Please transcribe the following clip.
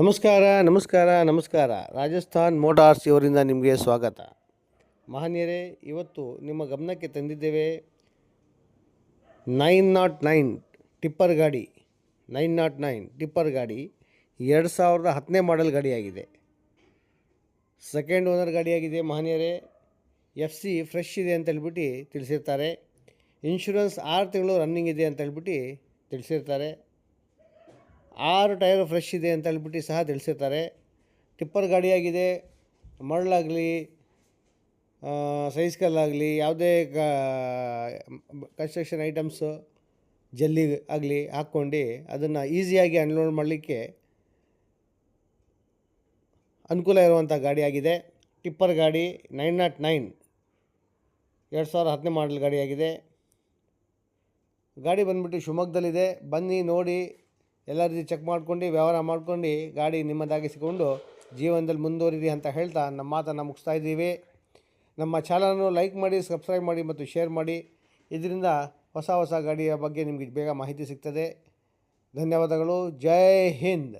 ನಮಸ್ಕಾರ ನಮಸ್ಕಾರ ನಮಸ್ಕಾರ. ರಾಜಸ್ಥಾನ್ ಮೋಟಾರ್ಸ್ ಇವರಿಂದ ನಿಮಗೆ ಸ್ವಾಗತ. ಮಹನೀಯರೇ, ಇವತ್ತು ನಿಮ್ಮ ಗಮನಕ್ಕೆ ತಂದಿದ್ದೇವೆ ನೈನ್ ನಾಟ್ ನೈನ್ ಟಿಪ್ಪರ್ ಗಾಡಿ. ನೈನ್ ನಾಟ್ ನೈನ್ ಟಿಪ್ಪರ್ ಗಾಡಿ ಎರಡು ಸಾವಿರದ ಹತ್ತನೇ ಮಾಡೆಲ್ ಗಾಡಿಯಾಗಿದೆ ಸೆಕೆಂಡ್ ಓನರ್ ಗಾಡಿಯಾಗಿದೆ ಮಹನೀಯರೇ. ಎಫ್ ಸಿ ಫ್ರೆಶ್ ಇದೆ ಅಂತ ಹೇಳ್ಬಿಟ್ಟು ತಿಳಿಸಿರ್ತಾರೆ. ಇನ್ಶೂರೆನ್ಸ್ ಆರು ತಿಂಗಳು ರನ್ನಿಂಗ್ ಇದೆ ಅಂತ ಹೇಳ್ಬಿಟ್ಟು ತಿಳಿಸಿರ್ತಾರೆ. ಆರು ಟೈರು ಫ್ರೆಶ್ ಇದೆ ಅಂತ ಹೇಳ್ಬಿಟ್ಟು ಸಹ ತಿಳಿಸಿರ್ತಾರೆ. ಟಿಪ್ಪರ್ ಗಾಡಿಯಾಗಿದೆ ಮರಳಾಗಲಿ ಸೈಸ್ಕಲ್ಲಾಗಲಿ ಯಾವುದೇ ಕನ್ಸ್ಟ್ರಕ್ಷನ್ ಐಟಮ್ಸು, ಜಲ್ಲಿ ಆಗಲಿ ಹಾಕ್ಕೊಂಡು ಅದನ್ನು ಈಸಿಯಾಗಿ ಅನ್ಲೋಡ್ ಮಾಡಲಿಕ್ಕೆ ಅನುಕೂಲ ಇರುವಂಥ ಗಾಡಿಯಾಗಿದೆ ಟಿಪ್ಪರ್ ಗಾಡಿ ನೈನ್ ನಾಟ್ ನೈನ್, ಎರಡು ಸಾವಿರ ಹತ್ತನೇ ಮಾಡಲ್ ಗಾಡಿಯಾಗಿದೆ ಗಾಡಿ ಬಂದುಬಿಟ್ಟು ಶಿವಮೊಗ್ಗದಲ್ಲಿದೆ. ಬನ್ನಿ ನೋಡಿ ಎಲ್ಲ ರೀತಿ ಚೆಕ್ ಮಾಡ್ಕೊಂಡು, ವ್ಯವಹಾರ ಮಾಡ್ಕೊಂಡು, ಗಾಡಿ ನಿಮ್ಮದಾಗಿಸಿಕೊಂಡು ಜೀವನದಲ್ಲಿ ಮುಂದುವರಿರಿ ಅಂತ ಹೇಳ್ತಾ ನಮ್ಮ ಮಾತನ್ನು ಮುಗಿಸ್ತಾ ಇದ್ದೀವಿ. ನಮ್ಮ ಚಾನಲನ್ನು ಲೈಕ್ ಮಾಡಿ ಸಬ್ಸ್ಕ್ರೈಬ್ ಮಾಡಿ ಮತ್ತು ಶೇರ್ ಮಾಡಿ. ಇದರಿಂದ ಹೊಸ ಹೊಸ ಗಾಡಿಯ ಬಗ್ಗೆ ನಿಮಗೆ ಬೇಗ ಮಾಹಿತಿ ಸಿಗ್ತದೆ. ಧನ್ಯವಾದಗಳು. ಜೈ ಹಿಂದ್.